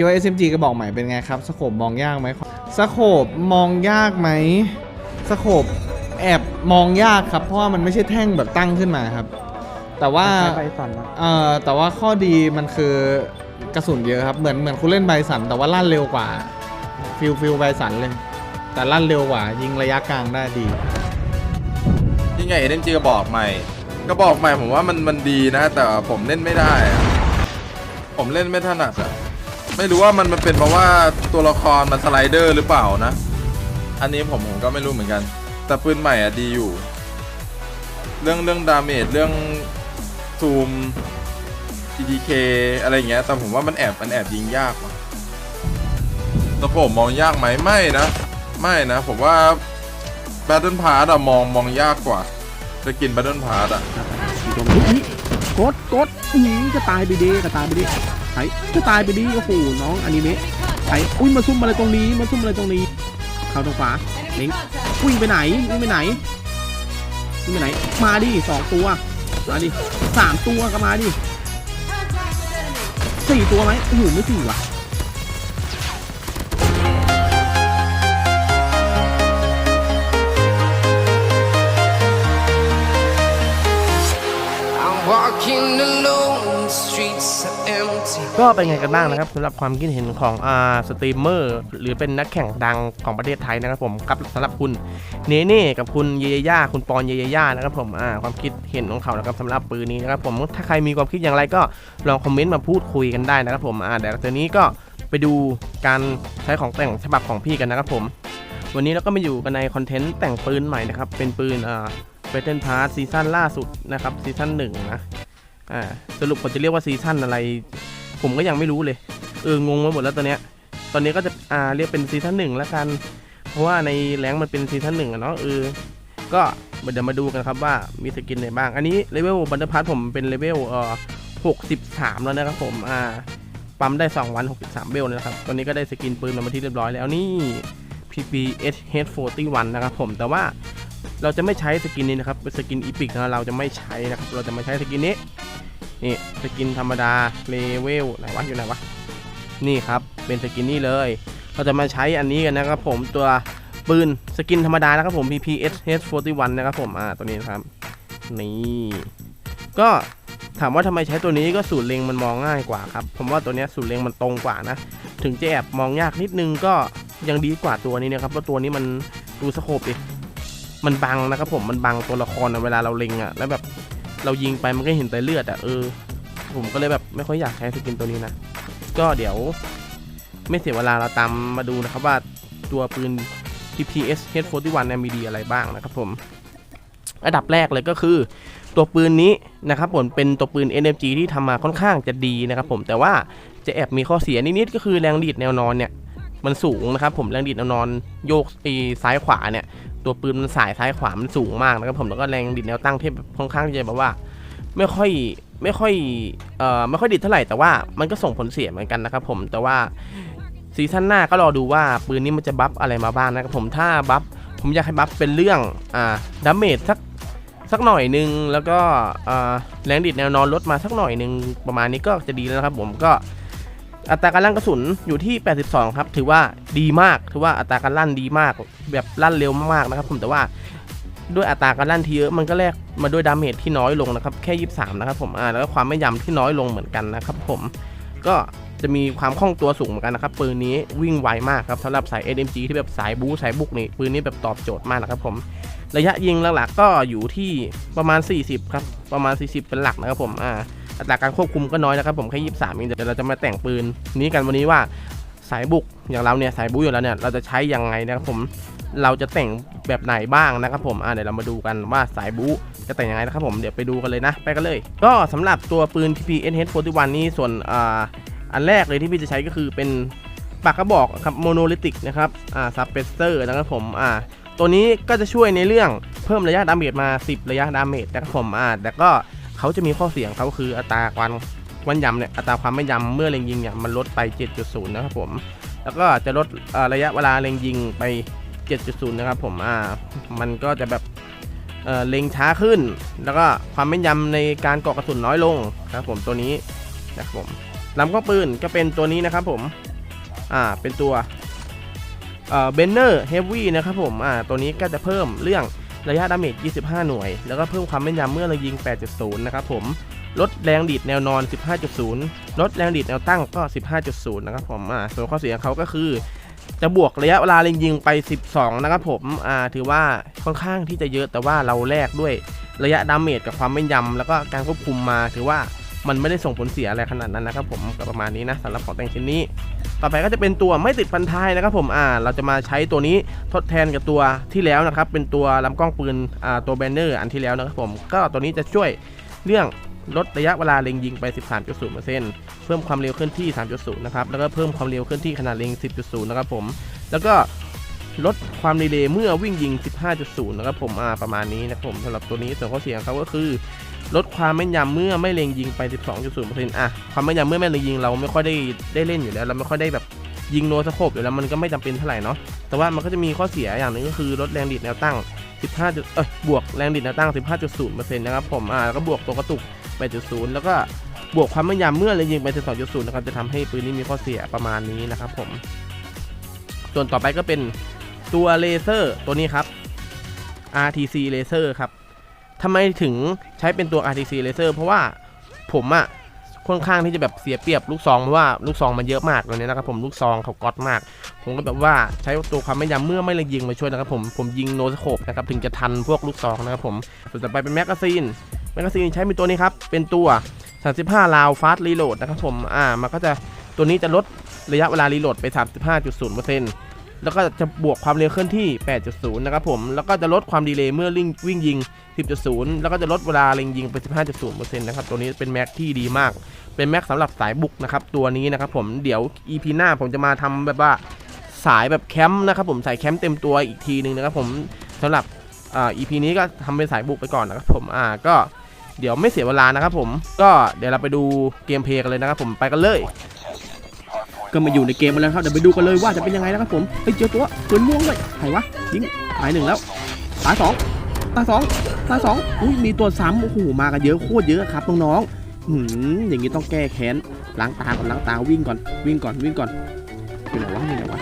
คิดว่า SMG กระบอกใหม่เป็นไงครับสโคบมองยากไหมสโคบมองยากไหมสโคบแอบมองยากครับ เพราะว่ามันไม่ใช่แท่งแบบตั้งขึ้นมาครับ แต่ว่าใช้ใบสั่นนะเอ่อแต่ว่าข้อดีมันคือกระสุนเยอะครับ เหมือนเหมือนคุณเล่นไบสันแต่ว่าลั่นเร็วกว่าฟิลฟิลไบสันเลย แต่ลั่นเร็วกว่า ยิงระยะกลางได้ดียิ่งใหญ่เล่นจีกระบอกใหม่กระบอกใหม่ผมว่ามันมันดีนะ แต่ผมเล่นไม่ได้อะผมเล่นไม่ถนัดอะ ไม่รู้ว่ามันมันเป็นเพราะว่าตัวละครมันสไลเดอร์หรือเปล่านะ อันนี้ผมผมก็ไม่รู้เหมือนกัน แต่ปืนใหม่อะดีอยู่ เรื่องเรื่องดาเมจเรื่องซูม EDK อะไรเงี้ย แต่ผมว่ามันแอบมันแอบยิงยากว่ะแต่ผมมองยากไหมไม่นะ ไม่นะ ผมว่า Battle Pass อะมองมองยากกว่า จะกิน Battle Pass อะ อยู่ตรงนี้อุ๊ยกดกดอื้อหือจะตายไปดีจะตายไปดี ไอ้จะตายไปดิโอ้โหน้องอนิเมะไอ้อุ้ยมาซุ่มอะไรตรงนี้มาซุ่มอะไรตรงนี้เข้าตรงขวาเล็งวิ่งไปไหนวิ่งไปไหนวิ่งไปไหน มาดิสองตัวมาดิสามตัวก็มาดิสี่ตัวไหมโอ้โหไม่สี่ว่ะ ก็เป็นไงกันบ้างนะครับสำหรับความคิดเห็นของอ่าสตรีมเมอร์หรือเป็นนักแข่งดังของประเทศไทยนะครับผมกับสำหรับคุณเนเน่กับคุณเยเยย่าคุณปอนเยเยย่านะครับผมอ่าความคิดเห็นของเขานะครับสำหรับปืนนี้นะครับผมถ้าใครมีความคิดอย่างไรก็ลองคอมเมนต์มาพูดคุยกันได้นะครับผมอ่าเดี๋ยวทีนี้ก็ไปดูการใช้ของแต่งฉบับของพี่กันนะครับผม วันนี้เราก็มาอยู่กันในคอนเทนต์แต่งปืนใหม่นะครับ เป็นปืนอ่าเบเทนพาร์ซีซั่นล่าสุดนะครับซีซั่นหนึ่งนะอ่าสรุปผมจะเรียกว่าซีซั่นอะไร ผมก็ยังไม่รู้เลย เอองงไปหมดแล้วตอนเนี้ย ตอนนี้ก็จะอ่าเรียกเป็นซีซั่นหนึ่งแล้วกัน เพราะว่าในแรงมันเป็นซีซั่นหนึ่งอะเนาะเออ ก็เดี๋ยวมาดูกันครับว่ามีสกินไหนบ้าง อันนี้เลเวลบันเดอร์พาร์ทผมเป็นเลเวลเอ่อหกสิบสามแล้วนะครับผมอ่าปั๊มได้ 2 วัน 63 เบลนะครับ ตอนนี้ก็ได้สกินปืนมาที่เรียบร้อยแล้วนี่ PPS H41 นะครับผม แต่ว่าเราจะไม่ใช้สกินนี้นะครับ เป็นสกินอีพิกนะ เราจะไม่ใช้นะครับ เราจะมาใช้สกินนี้ นี่สกินธรรมดาเลเวลไหนวะอยู่ไหนวะนี่ครับเป็นสกินนี้เลย เราจะมาใช้อันนี้กันนะครับผมตัวปืนสกินธรรมดานะครับผม PPS H41 นะครับผมอ่าตัวนี้นะครับนี่ก็ถามว่าทำไมใช้ตัวนี้ก็สูตรเล็งมันมองง่ายกว่าครับผมว่าตัวนี้สูตรเล็งมันตรงกว่านะ ถึงจะแอบมองยากนิดนึงก็ยังดีกว่าตัวนี้นะครับเพราะตัวนี้มันดูสโคปดิมันบังนะครับผมมันบังตัวละครอะเวลาเราเล็งอะแล้วแบบ เรายิงไปมันก็เห็นแต่เลือดอะเออ ผมก็เลยแบบไม่ค่อยอยากใช้สกินตัวนี้นะ ก็เดี๋ยว ไม่เสียเวลาเราตามมาดูนะครับว่าตัวปืน TPS H41 เนี่ยมีดีอะไรบ้างนะครับผม อันดับแรกเลยก็คือ ตัวปืนนี้นะครับผมเป็นตัวปืน NMG ที่ทำมาค่อนข้างจะดีนะครับผมแต่ว่าจะแอบมีข้อเสียนิดๆก็คือแรงดีดแนวนอนเนี่ยมันสูงนะครับผมแรงดีดแนวนอนโยกซ้ายขวาเนี่ย ตัวปืนมันสายซ้ายขวา มันสูงมากนะครับผม แล้วก็แรงดีดแนวตั้งที่ค่อนข้างจะแบบว่า ไม่ค่อยไม่ค่อยเอ่อไม่ค่อยดีเท่าไหร่แต่ว่ามันก็ส่งผลเสียเหมือนกันนะครับผมแต่ว่าซีซั่นหน้าก็รอดูว่าปืนนี้มันจะบัฟอะไรมาบ้างนะครับผมถ้าบัฟผมอยากให้บัฟเป็นเรื่องอ่าดาเมจสักสักหน่อยหนึงแล้วก็แรงดีดแนวนอนลดมาสักหน่อยหนึงประมาณนี้ก็จะดีแล้วนะครับผมก็ อัตราการลั่นกระสุนอยู่ที่ 82 ครับ ถือว่าดีมาก ถือว่าอัตราการลั่นดีมาก แบบลั่นเร็วมากๆนะครับ ผม แต่ว่าด้วยอัตราการลั่นที่เยอะมันก็แลกมาด้วยดาเมจที่น้อยลงนะครับ แค่ 23 นะครับผม อ่า แล้วก็ความไม่ยำที่น้อยลงเหมือนกันนะครับผม ก็จะมีความคล่องตัวสูงเหมือนกันนะครับ ปืนนี้วิ่งไวมากครับสำหรับสาย SMG ที่แบบสายบู๊สายบุกนี่ ปืนนี้แบบตอบโจทย์มากนะครับผม ระยะยิงหลักๆก็อยู่ที่ประมาณ 40 ครับ ประมาณ 40 เป็นหลักนะครับผม อ่า อัตราการควบคุมก็น้อยนะครับผมแค่23เองเดี๋ยวเราจะมาแต่งปืนนี้กันวันนี้ว่าสายบุกอย่างเราเนี่ยสายบู๊อยู่แล้วเนี่ยเราจะใช้ยังไงนะครับผมเราจะแต่งแบบไหนบ้างนะครับผมอ่าเดี๋ยวเรามาดูกันว่าสายบู๊จะแต่งยังไงนะครับผมเดี๋ยวไปดูกันเลยนะ ไปกันเลย ก็สำหรับตัวปืน TPS H41 นี่ส่วนอ่าอันแรกเลยที่พี่จะใช้ก็คือเป็นปากกระบอกครับโมโนลิติกนะครับอ่าซับเปเซอร์นะครับผมอ่าตัวนี้ก็จะช่วยในเรื่องเพิ่มระยะดาเมจมา 10 ระยะดาเมจนะครับผมอ่าแต่ก็ เขาจะมีข้อเสียงเขาคืออัตราความวันยำเนี่ยอัตราความไม่ยำเมื่อเล็งยิงเนี่ยมันลดไป 7.0 นะครับผม แล้วก็จะลดระยะเวลาเล็งยิงไป 7.0 นะครับผมอ่ามันก็จะแบบเเล็งช้าขึ้น แล้วก็ความแม่นยำในการเกาะกระสุนน้อยลงนะครับผมตัวนี้นะครับผมลำกล้องปืนก็เป็นตัวนี้นะครับผมอ่าเป็นตัวเบนเนอร์เฮฟวี่นะครับผมอ่าตัวนี้ก็จะเพิ่มเรื่อง ระยะดาเมจ 25 หน่วย แล้วก็เพิ่มความแม่นยำเมื่อเรายิง 8.0 นะครับผม ลดแรงดีดแนวนอน 15.0 ลดแรงดีดแนวตั้งก็ 15.0 นะครับผม อ่า ส่วนข้อเสียของเขาก็คือ จะบวกระยะเวลาเล็งยิงไป 12 นะครับผม อ่า ถือว่าค่อนข้างที่จะเยอะ แต่ว่าเราแลกด้วยระยะดาเมจกับความแม่นยำแล้วก็การควบคุมมา ถือว่า มันไม่ได้ส่งผลเสียอะไรขนาดนั้นนะครับผมก็ประมาณนี้นะสำหรับของแต่งชิ้นนี้ต่อไปก็จะเป็นตัวไม่ติดพันท้ายนะครับผมอ่าเราจะมาใช้ตัวนี้ทดแทนกับตัวที่แล้วนะครับ เป็นตัวลำกล้องปืนอ่าตัวแบนเนอร์อันที่แล้วนะครับผม ก็ตัวนี้จะช่วยเรื่องลดระยะเวลาเล็งยิงไป 13.0%เพิ่มความเร็วเคลื่อนที่ 3.0 นะครับ แล้วก็เพิ่มความเร็วเคลื่อนที่ขนาดเล็ง 10.0 นะครับผม แล้วก็ลดความดีเลย์เมื่อวิ่งยิง 15.0 นะครับผม อ่า ประมาณนี้นะครับผมสำหรับตัวนี้ส่วนข้อเสียของเขาก็คือ ลดความแม่นยำเมื่อไม่เล็งยิงไป 12.0%อะความแม่นยำเมื่อไม่เล็งยิงเราไม่ค่อยได้ได้เล่นอยู่แล้ว เราไม่ค่อยได้แบบยิงโนสโคปอยู่แล้วมันก็ไม่จำเป็นเท่าไหร่เนาะแต่ว่ามันก็จะมีข้อเสียอย่างหนึ่งก็คือลดแรงดีดแนวตั้ง 15จุดเอ้ยบวกแรงดีดแนวตั้ง 15.0%นะครับผมอ่าแล้วก็บวกตัวกระตุก 8.0 แล้วก็บวกความแม่นยำเมื่อเล็งยิงไป 12.0 นะครับจะทำให้ปืนนี้มีข้อเสียประมาณนี้นะครับผม ส่วนต่อไปก็เป็นตัวเลเซอร์ตัวนี้ครับ RTC เลเซอร์ครับ ทำไมถึงใช้เป็นตัว RTC Laser เพราะว่าผมอะค่อนข้างที่จะแบบเสียเปรียบลูกซองเพราะว่าลูกซองมันเยอะมากเลยนะครับผมลูกซองเขาก๊อตมาก ผมก็แบบว่าใช้ตัวความแม่ยำเมื่อไม่เล็งยิงมาช่วยนะครับผมผมยิงโนสโคปนะครับถึงจะทันพวกลูกซองนะครับผมส่วนต่อไปเป็นแมกกาซีนแมกกาซีนใช้เป็นตัวนี้ครับเป็นตัว 35 ลาวฟาสต์รีโหลดนะครับผมอ่ามันก็จะตัวนี้จะลดระยะเวลารีโหลดไป 35.0% แล้วก็จะบวกความเร็วเคลื่อนที่ 8.0 นะครับผม แล้วก็จะลดความดีเลย์เมื่อวิ่งวิ่งยิง 10.0 แล้วก็จะลดเวลาเล็งยิงไป 15.0%นะครับ ตัวนี้เป็นแม็กที่ดีมาก เป็นแม็กสำหรับสายบุกนะครับ ตัวนี้นะครับผม เดี๋ยว EP หน้าผมจะมาทำแบบว่าสายแบบแคมป์นะครับผม สายแคมป์เต็มตัวอีกทีหนึ่งนะครับผมสำหรับอ่า EP นี้ก็ทำเป็นสายบุกไปก่อนนะครับผม อ่า ก็เดี๋ยวไม่เสียเวลานะครับผม ก็เดี๋ยวเราไปดูเกมเพลย์กันเลยนะครับผม ไปกันเลย ก็มาอยู่ในเกมมาแล้วครับเดี๋ยวไปดูกันเลยว่าจะเป็นยังไงนะครับผมเฮ้ยเจอตัวปืนม่วงด้วยใครวะยิงตายหนึ่งแล้วตายสองตายสองตายสองอุ้ยมีตัวซ้ำโอ้โหมากันเยอะโคตรเยอะครับน้องๆหืมอย่างนี้ต้องแก้แค้นล้างตาก่อนล้างตาวิ่งก่อนวิ่งก่อนวิ่งก่อนอยู่ไหนวะอยู่ไหนวะ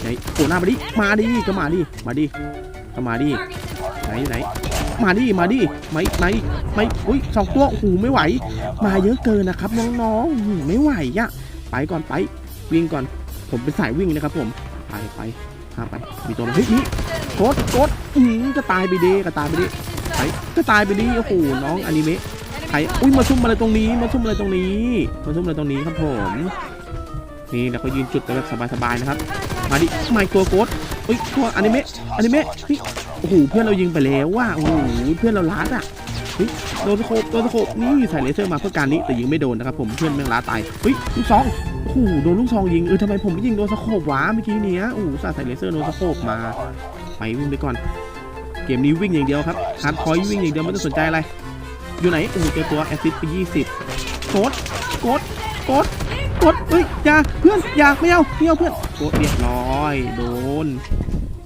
ไหนโผล่หน้ามาดิมาดิก็มาดิมาดิก็มาดิไหนไหนมาดิมาดิไม่ไหนไม่อุ้ยสองตัวโอ้โหไม่ไหว มาเยอะเกินนะครับน้องๆหืมไม่ไหวอะ ไปก่อนไป วิ่งก่อน ผมเป็นสายวิ่งนะครับผม ไปไปพาไป มีตัวมาเฮ้ยนี่กดกดอืมก็ตายไปดีก็ตายไปดีไปก็ตายไปดีโอ้โหน้องอนิเมะใครอุ้ยมาซุ่มอะไรตรงนี้ มาซุ่มอะไรตรงนี้ มาซุ่มอะไรตรงนี้ครับผม นี่แล้วก็ยืนจุดกันแบบสบายๆนะครับ มาดิไม่ตัวโกดเฮ้ยตัวอนิเมะอนิเมะเฮ้ยโอ้โหเพื่อนเรายิงไปแล้วว่ะโอ้โหเพื่อนเราล้าดอะ เฮ้ยโดนสโคปโดนสโคปนี่ใส่เลเซอร์มาเพื่อการนี้แต่ยิงไม่โดนนะครับผมเพื่อนแม่งล้าตายเฮ้ยลูกซองโอ้โหโดนลูกซองยิงเออทำไมผมไม่ยิงโดนสโคปวะเมื่อกี้เนี้ยโอ้โหสาดใส่เลเซอร์โดนสโคปมา ไปวิ่งไปก่อน เกมนี้วิ่งอย่างเดียวครับฮาร์ดคอยวิ่งอย่างเดียวไม่ต้องสนใจอะไรอยู่ไหนโอ้โหเจอตัวแอซิดไป20โกดโกดโกดโกดเฮ้ยอย่าเพื่อนอย่าไม่เอาไม่เอาเพื่อนโกดเรียบร้อย โดน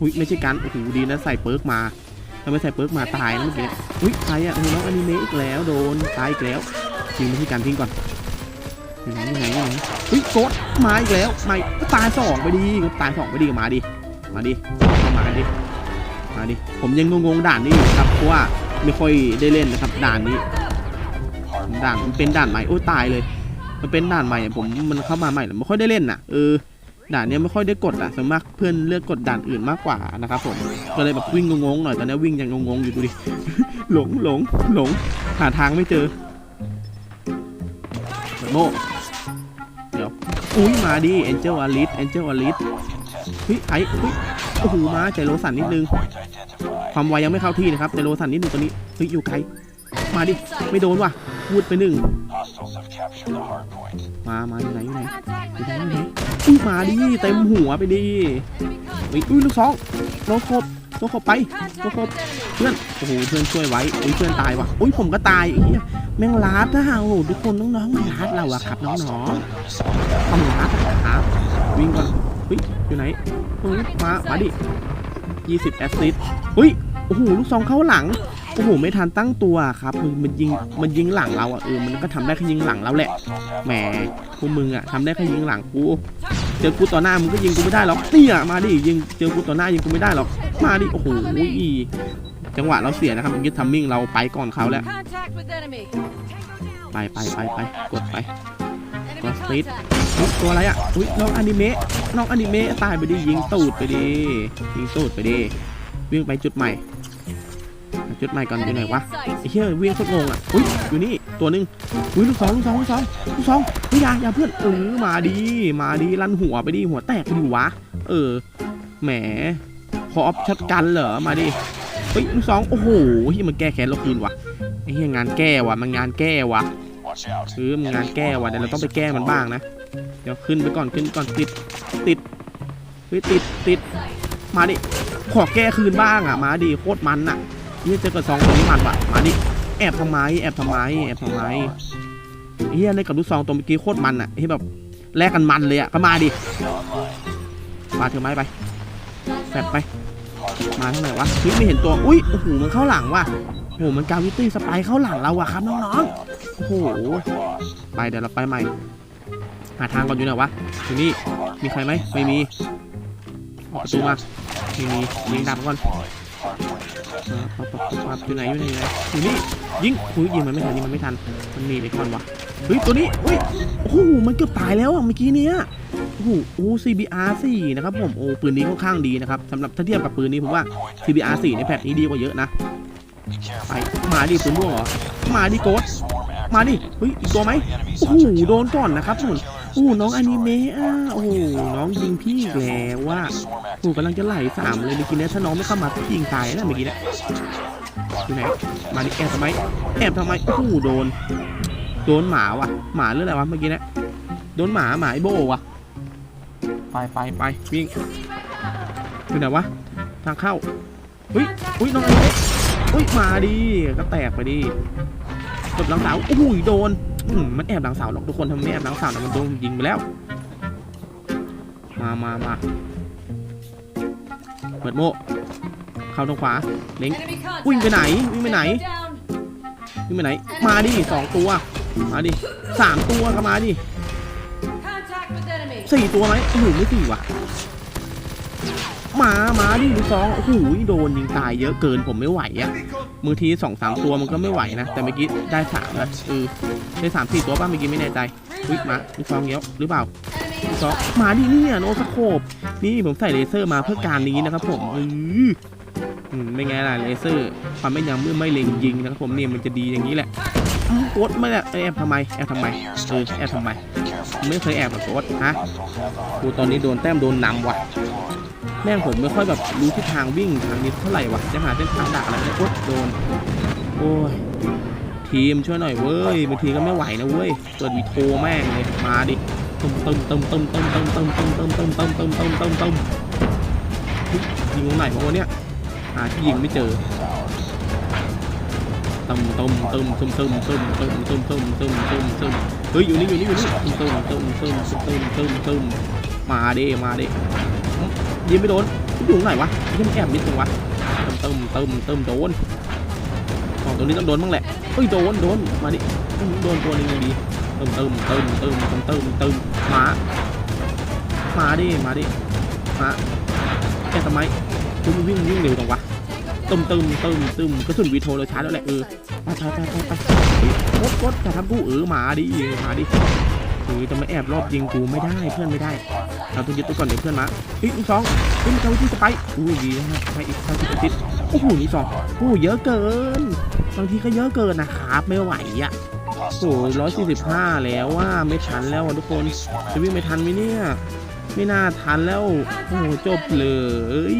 อุ้ยไม่ใช่กันโอ้โหดีนะใส่เปิร์กมา ถ้าไม่ใส่เปิร์กมาตายนะเมื่อกี้อุ้ยใครอะโอ้โหน้องอนิเมะอีกแล้วโดนตายอีกแล้วทิ้งไม่ใช่การทิ้งก่อนอยู่ไหนอยู่ไหนอยู่ไหนเฮ้ยโกดมาอีกแล้วไม่ก็ตายสองไปดีก็ตายสองไปดีก็มาดิมาดิเข้ามากันดิมาดิผมยังงงๆด่านนี้อยู่ครับเพราะว่าไม่ค่อยได้เล่นนะครับด่านนี้ด่านมันเป็นด่านใหม่โอ้ยตายเลย มันเป็นด่านใหม่ผมมันเข้ามาใหม่แล้วไม่ค่อยได้เล่นน่ะเออ ด่านนี้ไม่ค่อยได้กดอะส่วนมากเพื่อนเลือกกดด่านอื่นมากกว่านะครับผมก็เลยแบบวิ่งงงๆหน่อยตอนนี้วิ่งยังงงๆอยู่ดูดิหลงหลงหลงหาทางไม่เจอโมอุ้ยมาดิ a อ g e l a l i s Angel a l i s เฮ้ยไอ้เฮ้ยโอ้โหมาใจโรสันนิดนึง ความไวยังไม่เข้าที่นะครับใจโรสันนิดนึงตัวนี้เฮ้ยอยู่ไกลมาดิไม่โดนว่ะพูดไปหนึ่ง มามาอยู่ไหนอยู่ไหนอยู่ไหนอยู่ไหนอุ้ยมาดิเต็มหัวไปดิเฮ้ยอุ้ยลูกสองโลโคบโลโคบไปโลโคบเพื่อนโอ้โหเพื่อนช่วยไว้อุ้ยเพื่อนตายว่ะอุ้ยผมก็ตายไอ้เหี้ยแม่งลาดนะโอ้โหทุกคนน้องๆมาลาดเราอะครับน้องๆต้องลัดนะครับวิ่งก่อนเฮ้ยอยู่ไหนตรงนี้มามาดิ20แอสซิสเฮ้ยโอ้โหลูกซองเข้าหลัง โอ้โหไม่ทันตั้งตัวครับมันมันยิงมันยิงหลังเราอะเออมันก็ทำได้แค่ยิงหลังเราแหละแหมพวกมึงอะทำได้แค่ยิงหลังกูเจอกูต่อหน้ามึงก็ยิงกูไม่ได้หรอกเนี่ยมาดิยิงเจอกูต่อหน้ายิงกูไม่ได้หรอกมาดิโอ้โหจังหวะเราเสียนะครับเมื่อกี้ทัมมิ่งเราไปก่อนเขาแล้วไปไปไปไปกดไป Enemy Got speed. contact. อุ๊ยตัวอะไรอะอุ้ยน้องอนิเมะน้องอนิเมะตายไปดิยิงตูดไปดิยิงตูดไปดิวิ่งไปจุดใหม่ หาจุดใหม่ก่อนอยู่ไหนวะไอ้เหี้ยวิ่งโคตรงงอะอุ้ยอยู่นี่ตัวหนึงอุ้ยลูกสองลูกสองลูกสองลูกสองเฮ้ยอย่าอย่าเพื่อนเออมาดีมาดีลั่นหัวไปดิหัวแตกไปดิวะ เออแหมพอออฟช็อตกันเหรอมาดิเฮ้ยลูกสองโอ้โหเฮ้ยมันแก้แค้นเราคืนวะไอ้เหี้ยงานแก้วะมันงานแก้วะเออมันงานแก้วะเดี๋ยวเราต้องไปแก้มันบ้างนะเดี๋ยวขึ้นไปก่อนขึ้นก่อนติดติดเฮ้ยติดติดมาดิขอแก้คืนบ้างอะ มาดิโคตรมันอะ นี่เจอกับซองตัวนี้มันว่ะมาดิแอบทำไมแอบทำไมแอบทำไมเฮียเล่นกับลูกซองตัวเมื่อกี้โคตรมันอะที่แบบแลกกันมันเลยอะก็มาดิปาเธอไม้ไปแฟดไป มาเท่าไหร่วะเฮ้ยไม่เห็นตัวอุ้ยโอ้โหมันเข้าหลังว่ะโอ้โหมันกาวิตี้สไปเข้าหลังเราอะครับน้องๆโอ้โหไปเดี๋ยวเราไปใหม่ หาทางก่อนอยู่ไหนวะอยู่นี่มีใครไหมไม่มีออกประตูมาไม่มียิงดับก่อน ปับปับปับปับอยู่ไหนอยู่ไหนอยู่นี่ยิงอุ้ยยิงมันไม่ทันยิงมันไม่ทัน มันหนีไปก่อนวะเฮ้ยตัวนี้เฮ้ยโอ้โหมันเกือบตายแล้วอะเมื่อกี้เนี้ยโอ้โหโอ้ CBR 4นะครับผมโอ้ปืนนี้ค่อนข้างดีนะครับสำหรับถ้าเทียบกับปืนนี้ผมว่า CBR 4ในแพทนี้ดีกว่าเยอะนะไปมาดิปืนม่วงเหรอมาดิโกดมาดิเฮ้ยอีกตัวไหมโอ้โหโดนก่อนนะครับผมโอ้โหน้องอนิเมะอะโอ้โหน้องยิงพี่อีกแล้วว่าโอ้โหกำลังจะไหลสามเลยเมื่อกี้เนี้ถ้าน้องไม่เข้ามาก็ยิงตายนะเมื่อกี้เนี้อยู่ไหนมาดิแอบทำไมแอบทำไมโอ้โหโดน โดนหมาว่ะ หมาหรืออะไรวะเมื่อกี้เนี้โดนหมาหมาไอโบว่ะ ไปไปไปวิ่งอยู่ไหนวะทางเข้าเฮ้ยอุ้ยน้องอนิเมะอุ้ยมาดิก็แตกไปดิกดหลังเสาโอ้โหโดนอื มมันแอบหลังเสาหรอกทุกคนทำไมไม่แอบหลังเสานะมันโดนยิงไปแล้ว มามามาเปิดโมเข้าตรงขวาเล็ง Enemy contact. วิ่งไปไหนวิ่งไปไหน Down. วิ่งไปไหน มาดิสองตัว มาดิสามตัวก็มาดิ Contact with enemy. สี่ตัวไหมโอ้โหไม่สี่ว่ะ มามาดิลูกสองโอ้โหโดนยิงตายเยอะเกินผมไม่ไหวอะมือทีสองสามตัวมันก็ไม่ไหวนะ แต่เมื่อกี้ได้สามแล้วเออได้สามสี่ตัวป่ะเมื่อกี้ไม่แน่ใจวิมาลูซองเงี้ยวหรือเปล่า Enemy ลูซองมาดิเนี่ยโนสโคปนี่ผมใส่เลเซอร์มาเพื่อการนี้นะครับผมอออืมไม่ไงล่ะเลเซอร์ความไม่ยังมือไม่เล็งยิงนะครับผมเนี่ยมันจะดีอย่างนี้แหละอ้าวโกดไม่แหละแอบทำไมแอบทำไมเออแอบทำไมไม่เคยแอบกับโกดฮะกูตอนนี้โดนแต้มโดนนำว่ะ แม่งผมไม่ค่อยแบบรู้ทิศทางวิ่งทางนี้เท่าไหร่วะจะหาเส้นทางดักอะไรไม่โอ๊ยโดน โอ้ย ทีมช่วยหน่อยเว้ยบางทีก็ไม่ไหวนะเว้ยเปิดวีโทแม่งเลยมาดิตึมตึมตึมตึมตึมตึมตึมตึมตึมตมตึมตมตึมตมตึมยิงตรงไหนของวะเนี่ยหาที่ยิงไม่เจอตึมตึมตึมตึมตึมตึมตึมตึมตมตึมตมตึมเฮ้ยอยู่นี่อยู่นี่อยู่นี่ตึมตึมตึมตึมตึมตมตึมมาดิมาดิ ยิงไม่โดนอยู่ไหนวะยังแอบมิดตรงวะเติมเติมเติมเติมโดนอ๋อตรงนี้ต้องโดนบ้างแหละเฮ้ยโดนโดนมาดิโดนตัวนึงยังดีเติมเติมเติมเติมเติมเติมเติมมามาดิมาดิมาแกทำไมคุณวิ่งวิ่งเร็วจังวะเติมเติมเติมเติมกระสุนวีโทเราชาร์จแล้วแหละเออไปไปไปไปไปกดกดจะทำกูเออมาดิมาดิ เออจะมาแอบรอบยิงกูไม่ได้เพื่อนไม่ได้เราต้องยึดตัวก่อนเดี๋ยวเพื่อนมาอีกสองเฮ้ยมันเข้าที่สไปอุ้ดีนะฮะให้อีกเข้าที่ติดโอ้โหนี่สองโอ้โหเยอะเกินบางทีก็เยอะเกินนะครับไม่ไหวอะโอ้ร้อยสี่สิบห้าแล้วว่าไม่ทันแล้วทุกคนจะวิ่งไม่ทันไหมเนี่ยไม่น่าทันแล้วโอ้โหจบเลย